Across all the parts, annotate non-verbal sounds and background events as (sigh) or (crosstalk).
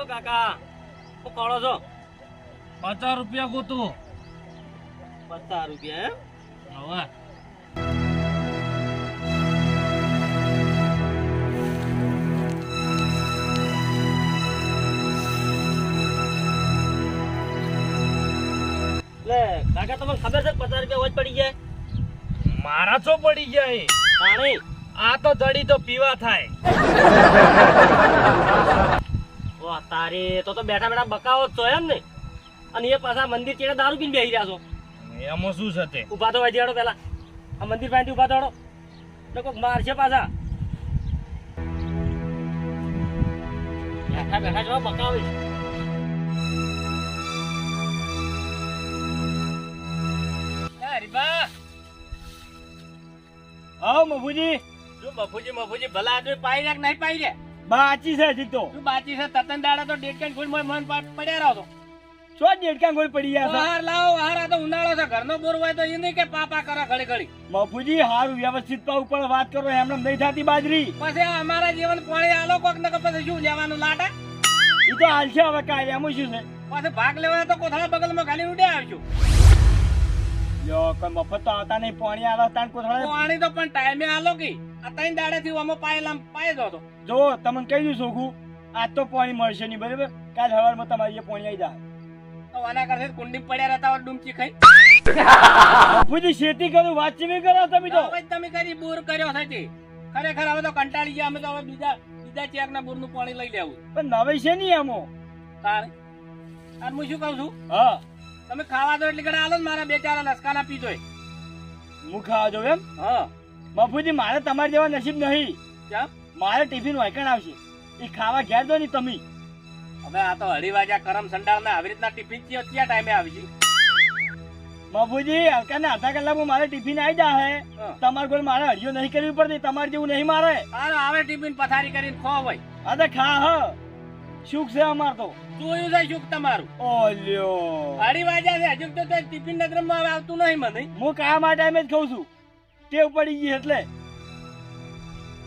ઓ કાકા હું કોળો છો? પચાસ રૂપિયા ગોતું પચાસ રૂપિયા એમ? હવે કાકા તમને ખબર છે પચાસ રૂપિયા વચ પડી જાય મારા છો પડી જાય પાણી આ તો જડી તો પીવા થાય. (laughs) ઓ તારે તો તો બેઠા બેઠા બકાવો જ છો એમ ને. અને એ પાછા મંદિર ચેડે દારૂ પીને બેસી રહ્યા છો? એમાં શું છે તે? ઊભા તો વાજી પેલા. આ મંદિર પાસેથી ઊભા તો ને કોઈક મારશે પાછા. બેઠા બેઠા જો બકાવે. આવ મફુજી. શું મફુજી મફુજી ભલા આદમી પાઈ રહ્યા કે નહીં પાઈ રહ્યા બાચી છે હજી તો શું બાકી છે તતન દાડા તો ડેટકેન ગોળ મન પડ્યા રહો છો શું ડેડકા ગોળ પડી ગયા છે? હાર લાવો હાર આ તો ઉનાળો છે ઘરનો બોર હોય તો એ નહીં કે પાપા કરે ઘડી ઘડી. બાપુજી હારું વ્યવસ્થિત પા ઉપર વાત કરો એમને નહીં થતી બાજરી. પછી અમારા જીવન પાણી આલો કોક ને પછી શું લેવાનું લાટા એ તો હાલશે હવે કાંઈ એમ શું છે? પાછો ભાગ લેવા તો કોથળા બગલમાં ખાલી ઉડ્યા આવજો. યો કોઈ મફત તો આવતા નહીં પાણી આલો તાન કોથળા. પાણી તો પણ ટાઈમે આલો કે. આ ત્રણ દાડા થી અમે પાયેલા પાયે જ હતો. જો તમને કહી દઉં સોખું આજ તો પાણી મળશે નહીં બરાબર? કાલ સવારમાં તમારી પાણી આવી જાય. તો આના કરશે કુંડી પડ્યા રહેતા હોય ડૂમચી ખાઈ. મફુજી શેતી કરું વાંચી કરો તમે તો. તમે કરી બોર કર્યો છે ખરેખર હવે તો કંટાળી ગયા અમે તો હવે બીજા બીજા ચેક ના બોરનું પાણી લઈ લેવું. પણ નવે છે નહીં એમો તારે તાર હું શું કહું છું? હા. તમે ખાવા દો એટલે ઘણા આલો ને મારા બે ચાર લસકાના પીજો હું ખાવા જાઉં એમ? હા. મફુજી મારે તમારે જેવા નસીબ નહીં. કેમ? મારે ટિફિન વાયકણ આવશે. એ ખાવા ઘેર દો નહીં તમે. હવે આ તો હળીવાજા કરમ સંડાળ ને આવી રીતના ટિફિનથી ક્યાં ટાઈમે આવી બાપુજી હલકા ને અડધા કલાકમાં મારે ટિફિન આવી જાય હે. તમારે કોઈ મારે હળીઓ નહીં કરવી પડતી તમારે જેવું નહીં મારે. હાલો આવે ટિફિન પથારી કરીને ખો ભાઈ અરે ખા હ. સુખ છે અમાર તો. જોયું છે સુખ તમારું. ઓલ્યો. અડી વાજા છે હજુ તો ટિફિન નજરમાં હવે આવતું નહીં મને. હું કામ આ ટાઈમે જ ખાઉં છું. ટેવ પડી ગઈ એટલે.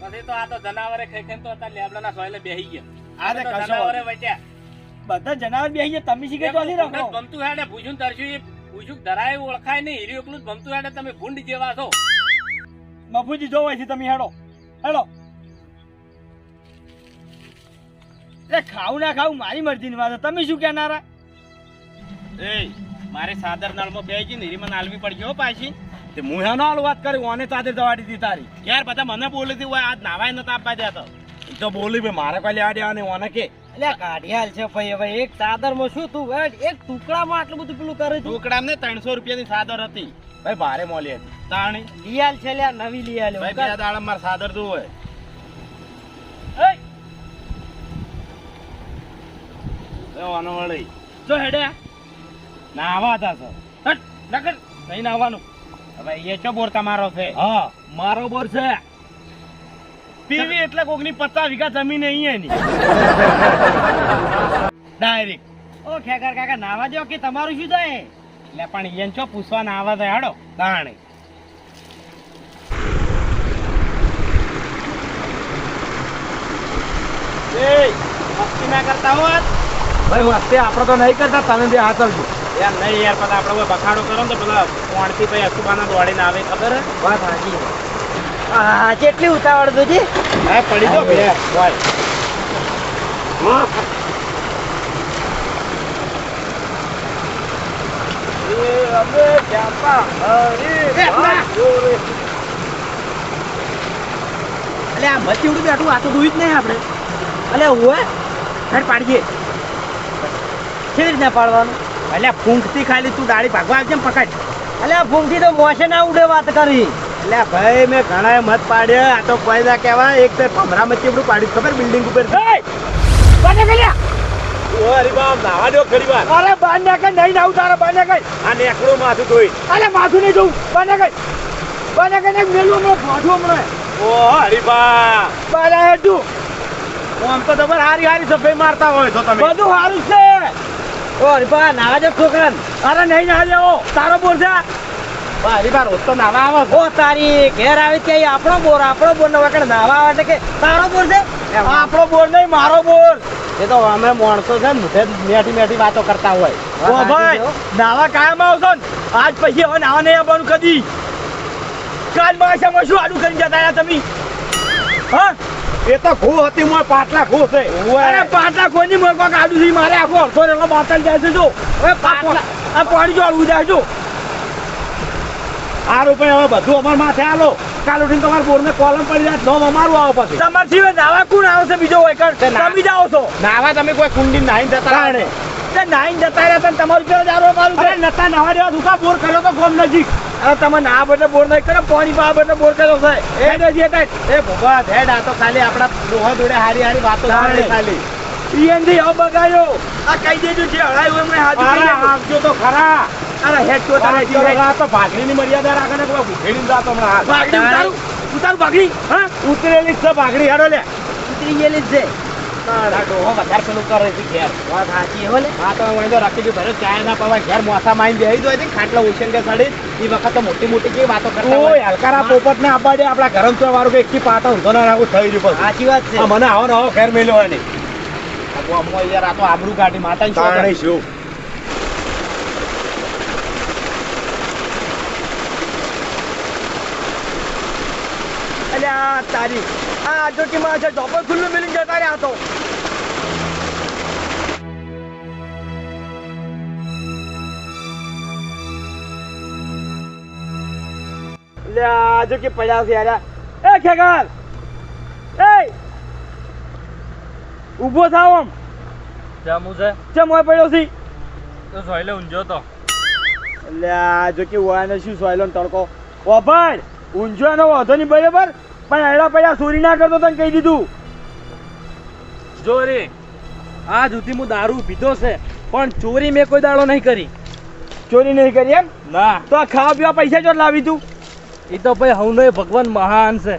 પછી તો આ તો જનાવરે ખાઈ ખાઈને તો અત્યારે લેબડાના સોયલે બેહી ગયા. આ તો તો જનાવરે વટ્યા બધા જનાવર બેહી ગયા તમે શીખે તો નથી રાખો ભમતું હેડે પૂછ્યું તરશું એ પૂછ્યું ધરાય ઓળખાય નહીં હીરી એકલું જ હેડે તમે ભૂંડ જેવા છો. મફુજી જોવાય છે તમે હેડો. હેડો. એ ખાવું ના ખાવું મારી મરજીની વાત તમે શું કહેનારા? એ મારે સાદર નળમાં બે ને હીરી મને આલવી પડી ગયો પાછી. તે હું હેનો હાલ વાત કરી ઓને તાતે દવાડી દીધી તારી. યાર બધા મને બોલી હતી હોય આજ નાવાય નતા આપવા દેતો. ઈ તો બોલી ભાઈ મારે કોઈ લેવા દેવા ઓને કે? એટલે હાલ છે ભાઈ હવે એક ચાદરમાં શું તું એક ટુકડામાં આટલું બધું પેલું કરે ટુકડા ને ત્રણસો રૂપિયાની સાદર હતી. ભાઈ ભારે મોલી હતી. તાણી. લિયાલ છે લ્યા નવી લિયાલ ભાઈ બે દાડા મારે સાદર તું હોય. એ જો હેડે. નાવા હતા સર હટ નકર નહીં નાવાનું હવે એ ચો બોર તમારો છે? હા મારો બોર છે. પીવી એટલે કોકની પચાસ વીઘા જમીન અહીંયા એની. (laughs) ડાયરેક્ટ ઓ ખેકર કાકા નાવા દો કે તમારું શું થાય? એટલે પણ ઈયન ચો પૂછવા ના આવા તો હેડો. તાણે એ મસ્તી ના કરતા હોત. ભાઈ વાસ્તે આપણે તો નહીં કરતા તમે બે હાથ આવજો યાર નહીં યાર પછી આપણે કોઈ બખાડો કરો ને તો પેલા કોણથી પછી અસુબાના દોડીને આવે ખબર વાત હાજી હા કેટલી ઉતાવળ તુજી હા પડી દો બે. હોય અલે આ મચી ઉડી બેઠું આ તો દુઈ જ નહીં આપણે. અલે હું હેડ પાડીએ. કેવી રીતના પાડવાનું? એટલે ફૂંકતી ખાલી તું દાડી ભાગવા આવજે ને પકડ. અલે આ ફૂંકથી તો મોશે ના ઉડે વાત કરી. એટલે ભાઈ મેં ઘણા મત પાડ્યા. આ તો કોઈ ના કહેવાય. એક તો ભમરા મચી બધું પાડ્યું ખબર? બિલ્ડિંગ ઉપર. બાને ગલ્યા ઓ હરી બાપ નાવા દો ખરી વાર અરે બાંધ્યા કઈ નહીં નાવું તારે બાંધ્યા કઈ આ નેકડું માથું ધોઈ. અરે માથું નહીં જોઉં બાંધ્યા કઈ બાંધ્યા કઈ મેલું હમણાં ફાંઠું હમણાં. ઓ હરી બા બાંધ્યા હેઠું આમ તો તમારે હારી હારી સફાઈ મારતા હોય તો તમે. બધું સારું છે. ઓ નાવા જો છોકરા અરે નહીં ના લેવો તારો બોર છે. બાર રોજ તો નાવા આવે. ઓ તારી ઘેર આવી ત્યાં આપણો બોર આપણો બોર નવા કણ નાવા આવે એટલે કે તારો બોર છે? આપણો બોર નહીં મારો બોર. એ તો અમે માણસો છે ને મેઠી મેઠી વાતો કરતા હોય. ઓ ભાઈ નાવા કાયમ આવશો ને? આજ પછી હવે નાવા નહીં આવવાનું કદી. કાલ માસામાં શું આડું કરીને જતા તમે? હા? એ તો ખો હતી મોય પાટલા ખો છે. અરે પાટલા ખો ની મોય કોક આડું થી મારે આખો અડધો રેલો બાતલ જાય છે જો. હવે પાટલા આ પાણી જો આડું જાય જો. આ રૂપે હવે બધું અમાર માથે આલો. કાલ ઉઠીને તમારા બોરને કોલમ પડી જાય નોમ અમારું આવે પછી. તમાર સિવાય નાવા કોણ આવશે બીજો હોય તમે જાઓ છો. નાવા તમે કોઈ કુંડી નાઈ જતા તે નાઈન જતા રહ્યા તમે તમારું કેવો દારૂ મારું અરે નતા નવા દેવા દુકા બોર કર્યો તો ગોમ નજીક. અરે તમે ના બદલે બોર નહીં કરો પાણી પા બદલે બોર કર્યો એ નથી એટલે એ ભગવાન હેડ આ તો ખાલી આપણા દોહા જોડે હારી હારી વાતો કરે ખાલી. ઈએનજી હો બગાયો આ કહી દેજો જે હળાયું એમને હાજર કરી આવજો તો ખરા. અરે હેડ તો તારે તો ખરા, તો ભાગણીની મર્યાદા રાખે ને કોઈ ભૂખેડીને જાતો હમણાં. ભાગડી ઉતારું ઉતારું ભાગડી હા? ઉતરેલી છે ભાગડી હેડો લે. ઉતરી ગયેલી છે. આ ડોહો વધારે પેલું કરે છે ઘેર વાત સાચી હો. ને હા વાંધો રાખી દઉં ભલે ચાય ના પવાય ઘેર મોસા માઈને બેહી દો ખાટલા ઓશન કે સડી એ વખત તો મોટી મોટી કેવી વાતો કરતા હોય હલકારા પોપટ ને આપવા દે આપણા ગરમ ચા વાળું કે એકથી પાટો ઊંધો ના રાખવું થઈ રહ્યું પછી સાચી વાત છે. મને આવો ને આવો ઘેર મેલ્યો હોય નહીં આ ગામમાં યાર આ તો આબરૂ કાઢી માતા શું? શું તારી આ આજોટીમાં છે ચોપર ખુલ્લું મિલીને જતા રહ્યા તો લે આજો કે પડ્યા છે યાર એ ખેગાર એ! ઊભો થાવ આમ જમુ છે. ચમ હોય પડ્યો છે? તો સોયલે ઊંઝો તો. લે આ જો કે વાયનો શું સોયલો તડકો. ઓ ભાઈ ઊંઝો એનો વાંધો નહીં બરાબર? પણ એડા પડ્યા ચોરી ના કરતો તને કહી દીધું. જો રે આ સુધી હું દારૂ પીધો છે પણ ચોરી મેં કોઈ દાડો નહીં કરી. ચોરી નહીં કરી એમ? ના. તો આ ખાવા પીવા પૈસા જો લાવી તું? એ તો ભાઈ હવનો ભગવાન મહાન છે.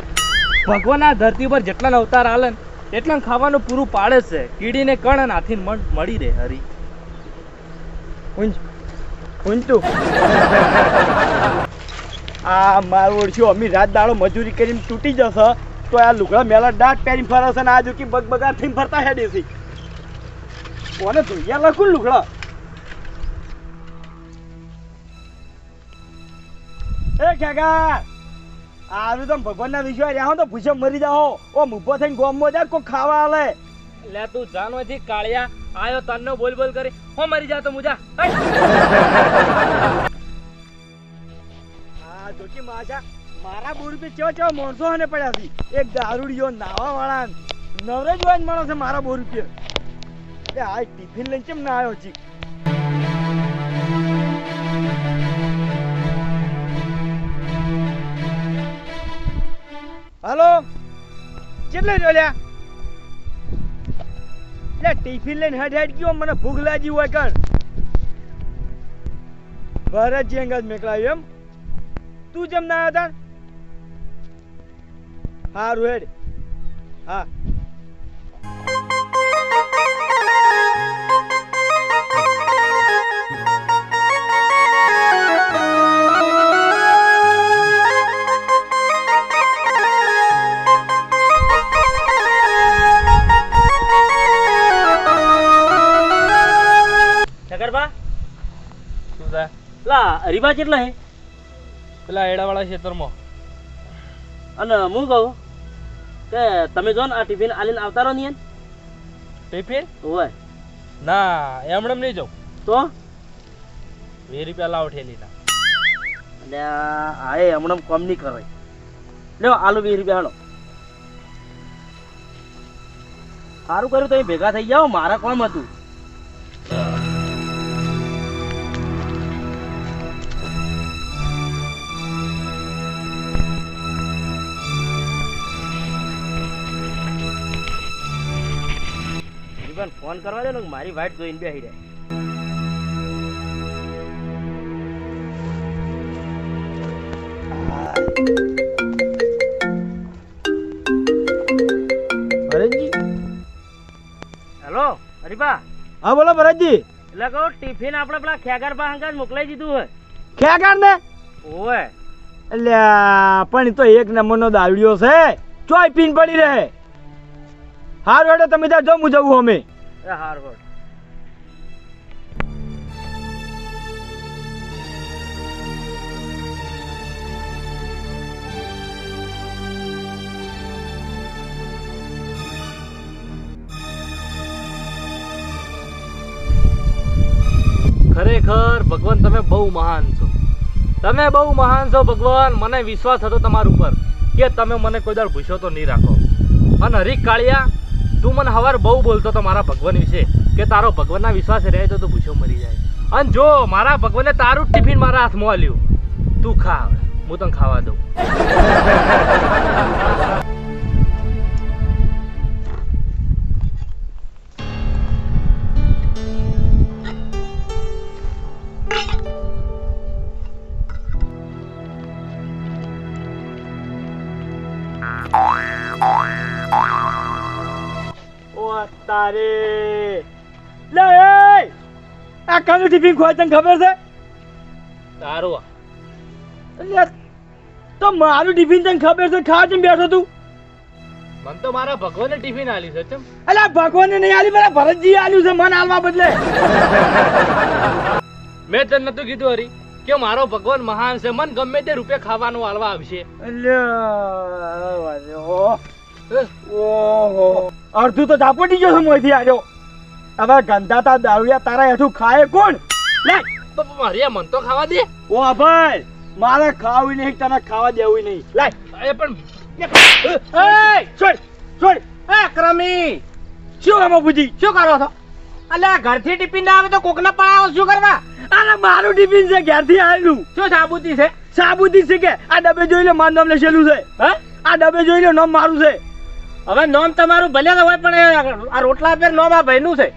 ભગવાન આ ધરતી પર જેટલા અવતાર આલે ને એટલા ખાવાનું પૂરું પાડે છે. કીડીને કણ અને મન મળી રહે હરી. ઊંચ. તું આ મારું ઓળખ્યું, અમી રાત દાડો મજૂરી કરીને તૂટી જશે, તો આ લુગડા મેલા દાંત પહેરીને ફરશે અને આ જોકી બગબગાર બગ બગાર થઈને ફરતા હેડે છે કોને ધોયા લખું લુગડા. એ કાકા આરું તમે ભગવાનના વિશ્વાસ રહ્યા હો તો ભૂસે મરી જાઓ. ઓ ઊભો થઈને ગોમમાં જાય કોઈ ખાવા આલે. લે, તું જાનવાથી કાળિયા, આયો તન્નો બોલ બોલ કરી. હો, મરી જા તો મુજા. જોકી માશા મારા બોર પે ચો ચો મોણસો હને પડ્યા છે. એક દારૂડિયો નાવા વાળા નવરે જોવા જ માણસ મારા બોર રૂપિયા. એ આ ટિફિન લઈને કેમ ના આવ્યો છી હાલો? કેટલે જોલ્યા લે ટિફિન લઈને હેડ હેડ ગયો, મને ભૂખ લાગી હોય કણ. ભરત જેંગ જ મેકલાવ્યો એમ. તું જેમ ના હતા હારું હેડ. હા. લા હરીબા કેટલા હે? પેલા એડાવાળા ખેતરમાં અને હું કહું કે તમે જો ને આ ટિફિન આલીને આવતા રહો ને. ટિફિન હોય. ના એમણે નહીં જાઉં. તો? વીસ રૂપિયા લાવ ઠેલીના. અને આ એ હમણાં કોમ નહીં કરે લ્યો આલુ વીસ રૂપિયા હાલો. સારું કર્યું તમે ભેગા થઈ જાઓ મારા કોમ હતું. જીવન ફોન કરવા દે ને મારી વાઈટ જોઈને બેસી રહે. ભરતજી? હેલો હરીબા હા બોલો ભરતજી. એટલે કહું ટિફિન આપણે પેલા ખેગાર બા હંગાજ મોકલાઈ દીધું હોય. ખેગાર ને ઓવે. અલ્યા પણ તો એક નંબરનો દારૂડિયો છે. ચોય પીન પડી રહે. હારું હેડો તમે ત્યાં જો હું જવું અમે હારવડ ખરેખર ભગવાન, તમે બહુ મહાન છો. તમે બહુ મહાન છો ભગવાન, મને વિશ્વાસ હતો તમારા ઉપર કે તમે મને કોઈ દર ભૂસ્યો તો નહીં રાખો. અને હરીક કાળિયા તું મને હવાર બહુ બોલતો તો મારા ભગવાન વિશે, કે તારો ભગવાનના વિશ્વાસ રહે તો તું ભૂસ્યો મરી જાય. અને જો મારા ભગવાને તારું ટિફિન મારા હાથમાં આલ્યું તું ખા હું તને ખાવા દઉં. આ ટિફિન ખોય તને ખબર છે? તારું એટલે તો મારું ટિફિન તને ખબર છે ખાવા જેમ બેઠો તું? મને તો મારા ભગવાને ટિફિન આલી છે ચમ. અલ્યા ભગવાનને નહીં આલી મારા ભરતજી આલ્યું છે મન આલવા બદલે. મેં તને નતું કીધું હરી કે મારો ભગવાન મહાન છે મન ગમે તે રૂપે ખાવાનું આલવા આવશે. અલ્યા ઓહો. અડધું તો ઝાપટી ગયો છે મોથી આવ્યો હવે ગંધાતા દારૂયા તારા હેઠું ખાય કોણ? લે તો મારે મન તો ખાવા દે. ઓ ભાઈ મારે ખાવું નહીં તને ખાવા દેવું નહીં. લે એ પણ એ છોડ છોડ. એ ક્રમી શું આમાં બુજી શું કરો છો? અલ્યા ઘરથી ટિફિન ના આવે તો કોકના પડાવો શું કરવા? અરે મારું ટિફિન છે ઘરથી આવેલું. શું સાબુતી છે? સાબુતી છે કે? આ ડબ્બે જોઈ લે મારું નામ લખેલું છે. હે? આ ડબ્બે જોઈ લે નામ મારું છે. હવે નોમ તમારું ભલે હોય પણ આ રોટલા પર નોમ આ ભાઈનું છે.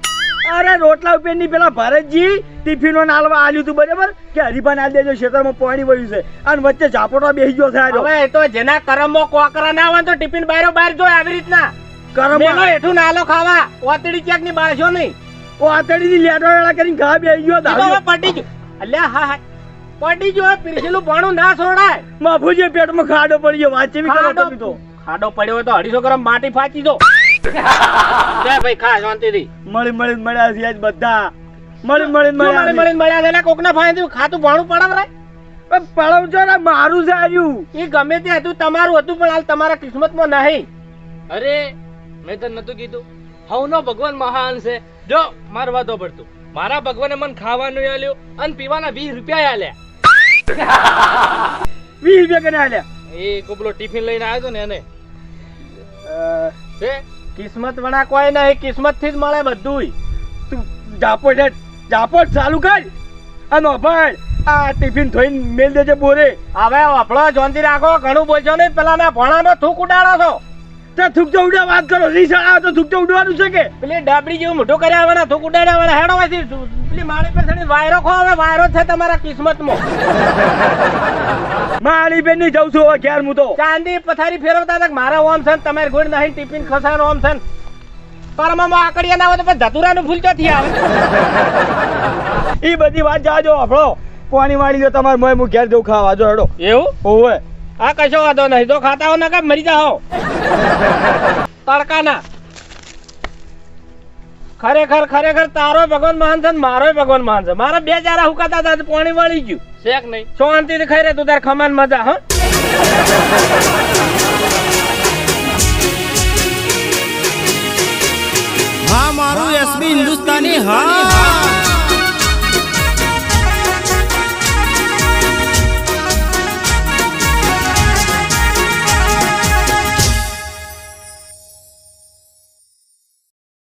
અરે રોટલા ઉપરની પેલા ભરતજી ટિફિનો નાલવા આલ્યું હતું બરાબર? કે હરીફાને આ દેજો ખેતરમાં પાણી વળ્યું છે. અને વચ્ચે ઝાપોટો બેસી ગયો છે આજો હવે એ તો જેના કરમો કોકરા ના હોય તો ટિફિન બારો બહાર જો આવી રીતના. કરમ એનો હેઠું નાલો ખાવા. ઓતડી ચેકની બાળશો નહીં. ઓતડી ની લેટો વેળા કરીને ઘા બેસી ગયો તો પટી ગયો. અલ્યા હા હા. પડી ગયો પીરસેલું ભણું ના છોડાય માફુજી પેટમાં ખાડો પડી ગયો વાંચે બી કરો ખાડો તો. ખાડો પડ્યો હોય તો અઢીસો ગ્રામ માટી ફાંચી દો. લે ભાઈ ખા શાંતિથી. મળી મળીને મળ્યા છે આજ બધા. મળી મળીને મળ્યા મળી મળીને મળ્યા છે? લે કોકના ફાંસી ખાતું ભણું પડાવરાય છે. પણ ને મારું છે આર્યું એ ગમે તે હતું તમારું હતું પણ હાલ તમારા કિસ્મતમાં નહીં. અરે મેં તને નતું કીધું. હવનો ભગવાન મહાન છે. જો માર વાતો પડતું. મારા ભગવાને મને ખાવાનું આલ્યું અને પીવાના વીસ રૂપિયા આલ્યા. (laughs) વીસ રૂપિયા આલ્યા? એ કોબલો ટિફિન લઈને આવ્યો ને એને. છે? કિસ્મત વણા કોઈ નહીં કિસ્મતથી જ મળે બધું તું જાપોટ ઝાપોટ ચાલુ કર. અને ભાઈ આ ટિફિન ધોઈને મેલ દેજે બોરે. હવે આપણો જોનથી રાખો, ઘણું બોલશો નહીં પેલા ના ભણાનો થૂક ઉડાડો છો. તે થૂકતો ઉડ્યા વાત કરો રીસાળ આવે તો થૂકતો ઉડવાનું છે કે? પેલી ડાબડી જેવું મોટો કર્યા આવવાના, થૂક ઉડાડ્યા વાળા હેડો પછી. પેલી માળી પાસે વાયરો ખો, હવે વાયરો છે તમારા કિસ્મતમાં. મારી બેનની જઉં છું હવે ઘેર હું તો. ચાંદી પથારી ફેરવતા હતા મારા ઓમ છે તમારે ગોળ નહીં ટિફિન ખસાનો ઓમ છે પરમા માં આકડિયા ના હોય તો ધતુરા નું ફૂલ ચોથી આવે? એ બધી વાત જાજો આપણો પાણી વાળી જો તમારે મોય હું ઘેર જઉં ખાવા. જો હેડો. એવું? ઓવે આ કશો વાંધો નહીં. તો ખાતા હો નકા મરી જાઓ. તડકાના. ખરેખર ખરેખર તારો ભગવાન મહાન છે મારો ભગવાન મહાન છે. મારા બે ચારા હુકાતા હતા પાણી વળી ગયું. શેક નહીં? શાંતિથી ખાઈ રે તું તાર ખમાન મજા હા? હા મારું એસબી હિન્દુસ્તાની હા.